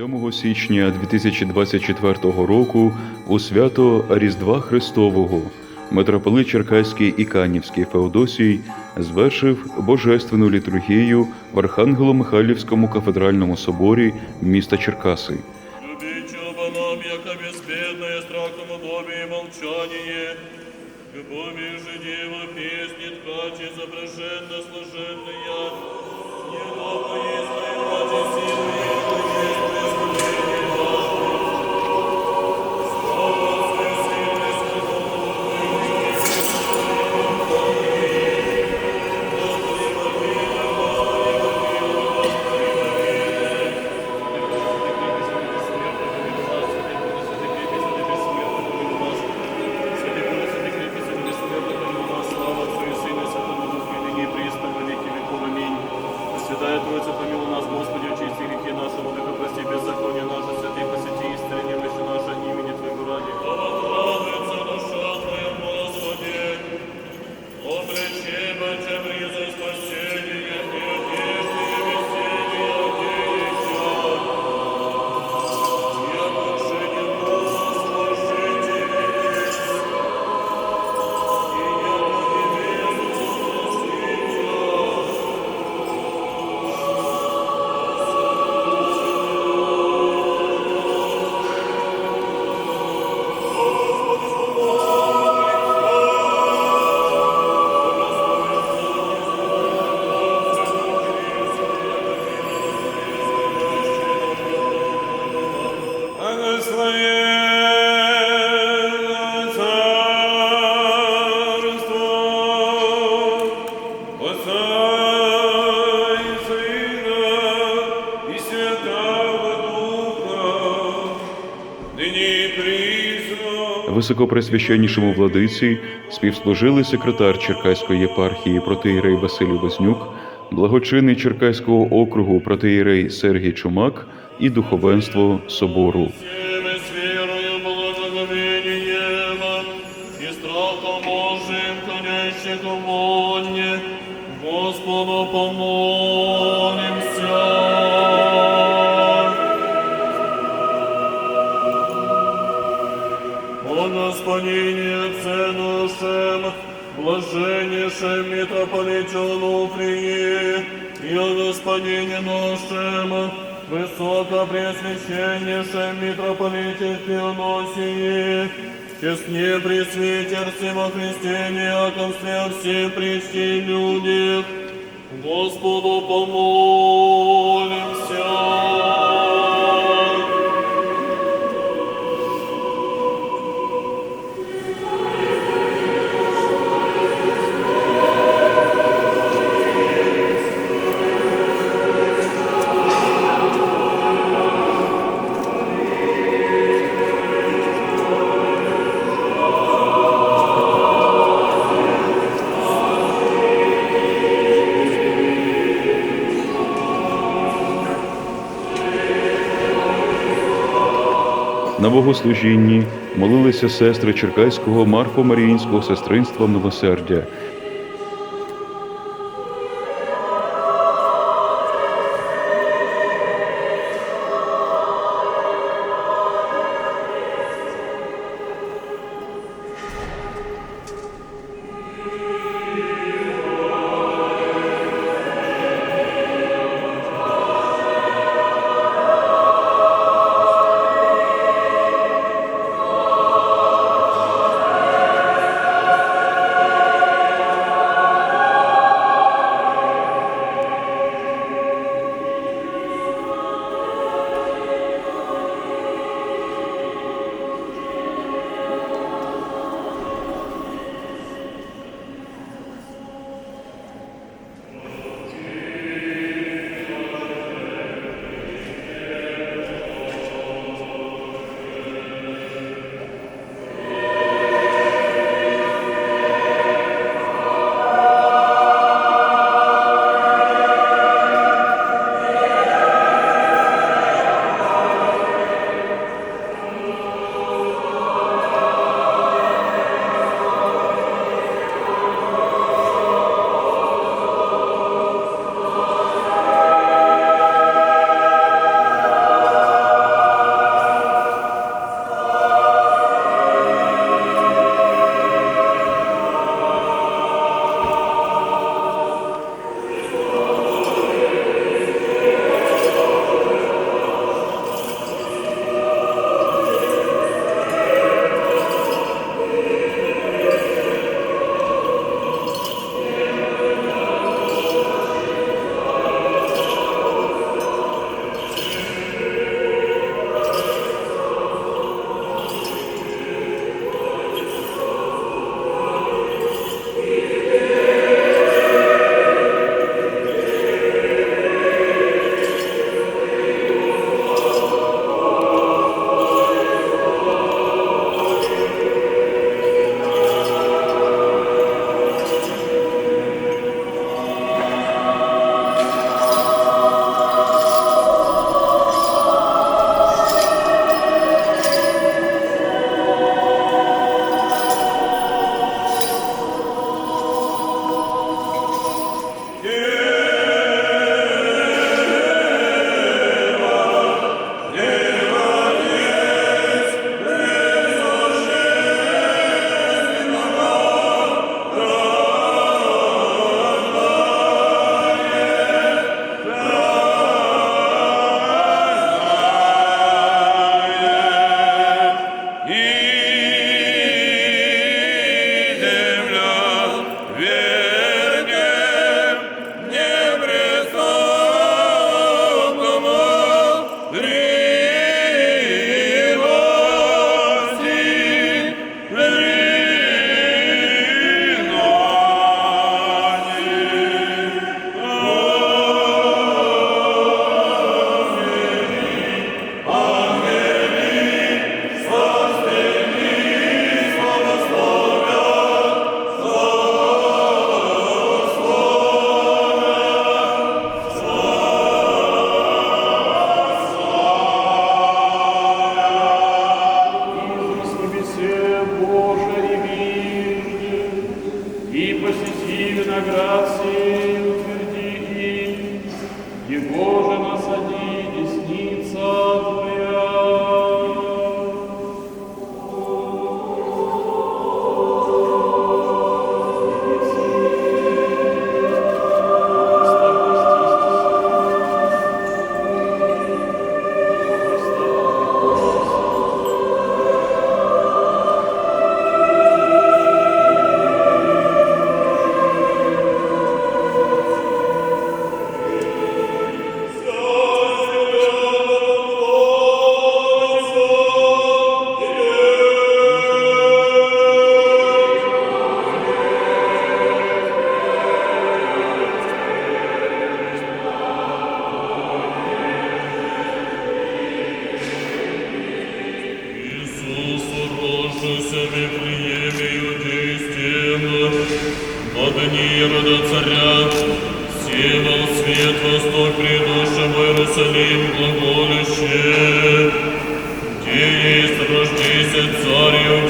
7 січня 2024 року у свято Різдва Христового митрополит Черкаський і Канівський Феодосій звершив божественну літургію в Архангело-Михайлівському кафедральному соборі міста Черкаси. Високопресвященнішому владиці співслужили секретар Черкаської єпархії протиєрей Василю Вознюк, благочинний Черкаського округу протиєрей Сергій Чумак і духовенство собору. Нашем, высокопресвященнейшем митрополите Феоносии, честне пресвитерстве во Христе неакомстве все причти людях, Господу помолимся. На богослужінні молилися сестри Черкаського Марфо-Маріїнського сестринства милосердя.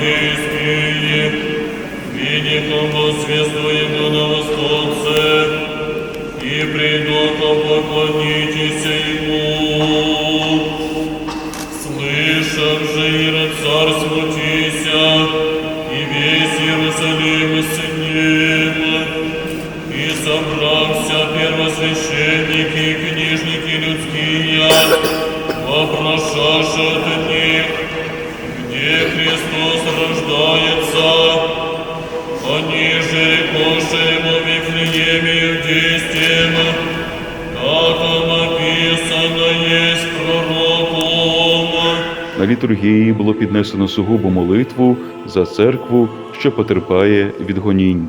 житейские, видит он свествует на восточце, и придут поклонитесь ему. Слышав же Ироцар смутися, и весь Иерусалим сынел, и собрався первосвященники книжники людские, вопрошаша ты літургії було піднесено сугубу молитву за церкву, що потерпає від гонінь.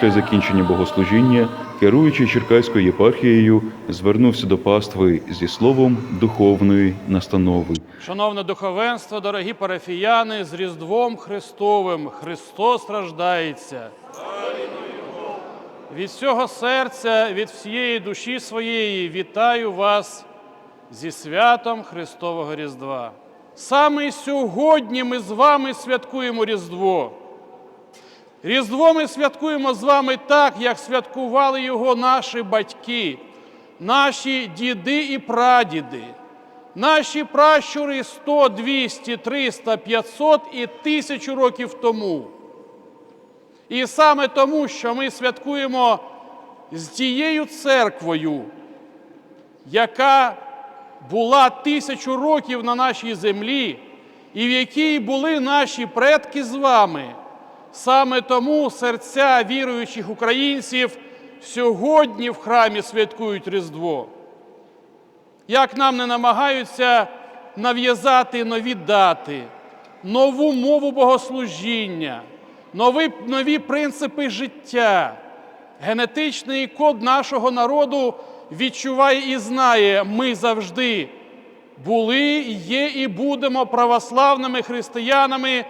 Після закінчення богослужіння, керуючи Черкаською єпархією, звернувся до пастви зі словом духовної настанови. Шановне духовенство, дорогі парафіяни, з Різдвом Христовим Христос страждається. Від всього серця, від всієї душі своєї вітаю вас зі святом Христового Різдва. Саме сьогодні ми з вами святкуємо Різдво. Різдво ми святкуємо з вами так, як святкували його наші батьки, наші діди і прадіди. Наші пращури 100, 200, 300, 500 і тисячу років тому. І саме тому, що ми святкуємо з тією церквою, яка була тисячу років на нашій землі, і в якій були наші предки з вами. Саме тому серця віруючих українців сьогодні в храмі святкують Різдво як нам не намагаються нав'язати нові дати, нову мову богослужіння, нові, нові принципи життя. Генетичний код нашого народу відчуває і знає, ми завжди були, є і будемо православними християнами,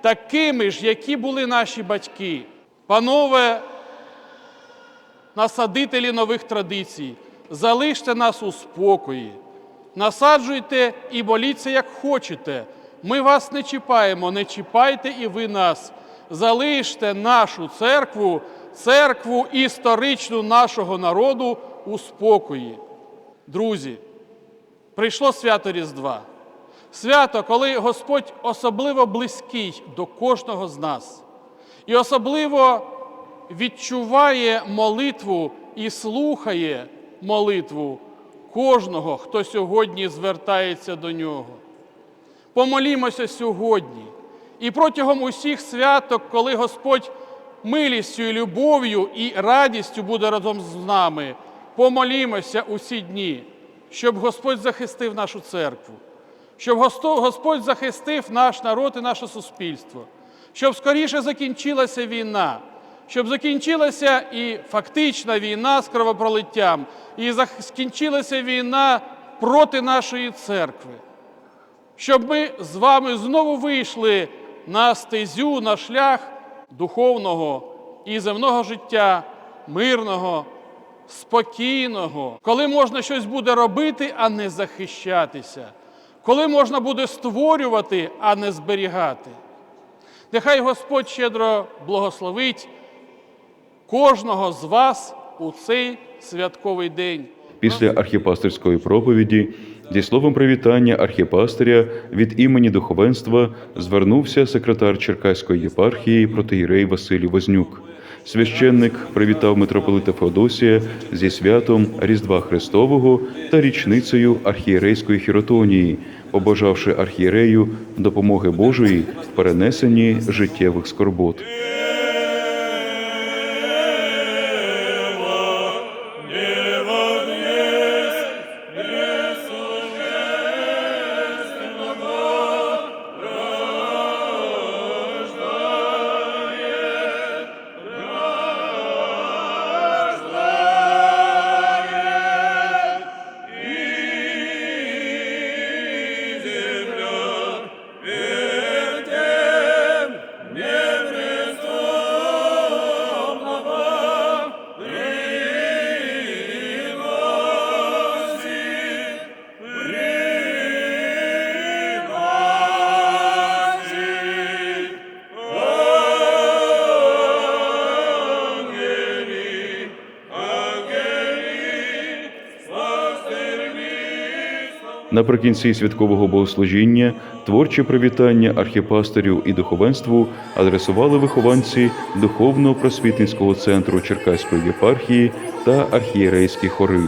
такими ж, які були наші батьки. Панове, насадителі нових традицій, залиште нас у спокої, насаджуйте і моліться, як хочете. Ми вас не чіпаємо, не чіпайте і ви нас. Залиште нашу церкву, церкву історичну нашого народу у спокої. Друзі, прийшло свято Різдва. Свято, коли Господь особливо близький до кожного з нас. І особливо відчуває молитву і слухає молитву кожного, хто сьогодні звертається до нього. Помолімося сьогодні. І протягом усіх святок, коли Господь милістю, і любов'ю і радістю буде разом з нами, помолімося усі дні, щоб Господь захистив нашу церкву, щоб Господь захистив наш народ і наше суспільство, щоб скоріше закінчилася війна, щоб закінчилася і фактична війна з кровопролиттям, і скінчилася війна проти нашої церкви. Щоб ми з вами знову вийшли на стезю, на шлях духовного і земного життя, мирного, спокійного, коли можна щось буде робити, а не захищатися, коли можна буде створювати, а не зберігати. Нехай Господь щедро благословить кожного з вас у цей святковий день. Після архіпастерської проповіді зі словом привітання архіпастиря від імені духовенства звернувся секретар Черкаської єпархії протиєрей Василій Вознюк. Священник привітав митрополита Феодосія зі святом Різдва Христового та річницею архієрейської хіротонії, побажавши архієрею допомоги Божої в перенесенні життєвих скорбот. Наприкінці святкового богослужіння творче привітання архіпастирю і духовенству адресували вихованці духовно-просвітницького центру Черкаської єпархії та архієрейські хори.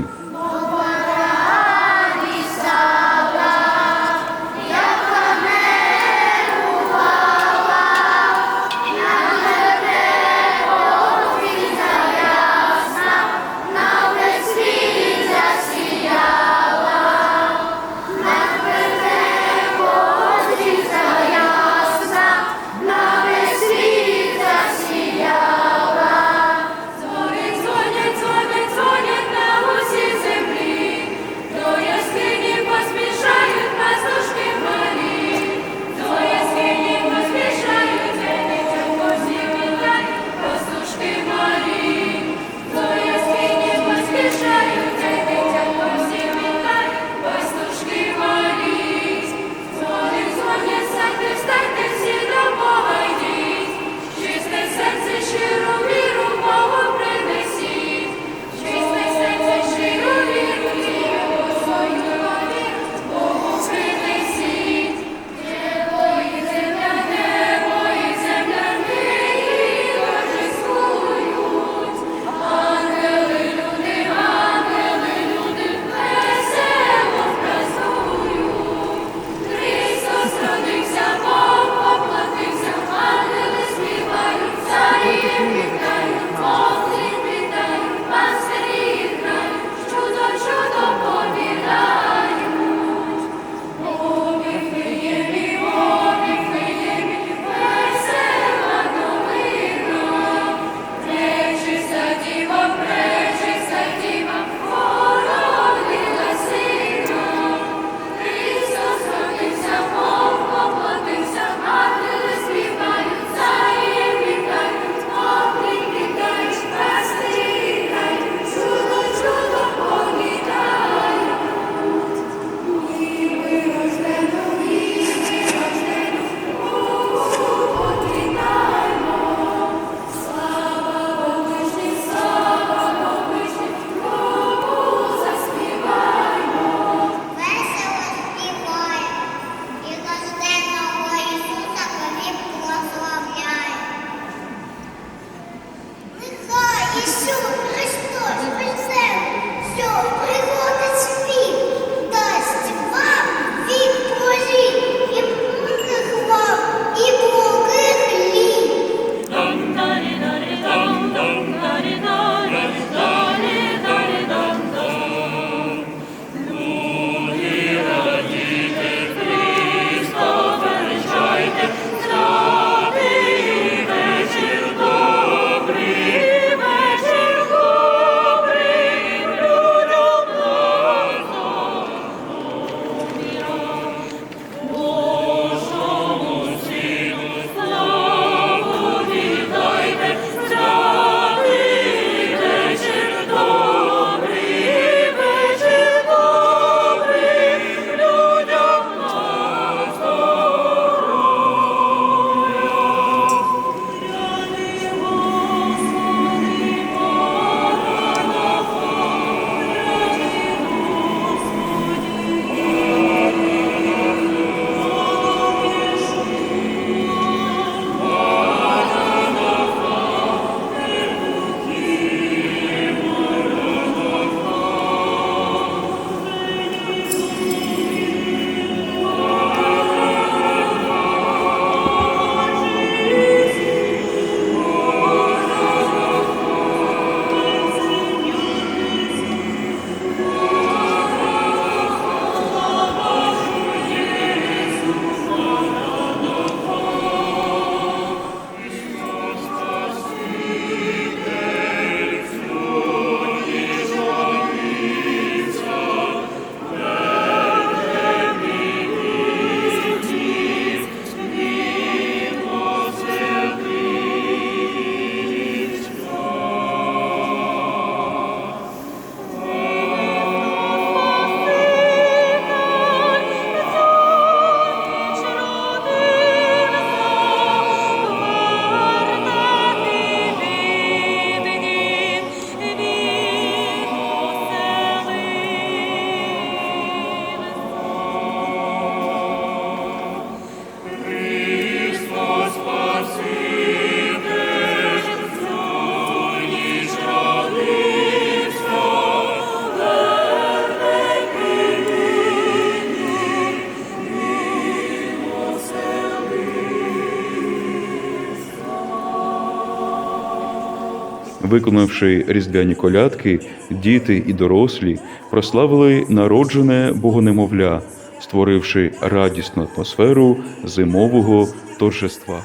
Виконавши різдвяні колядки, діти і дорослі прославили народжене богонемовля, створивши радісну атмосферу зимового торжества.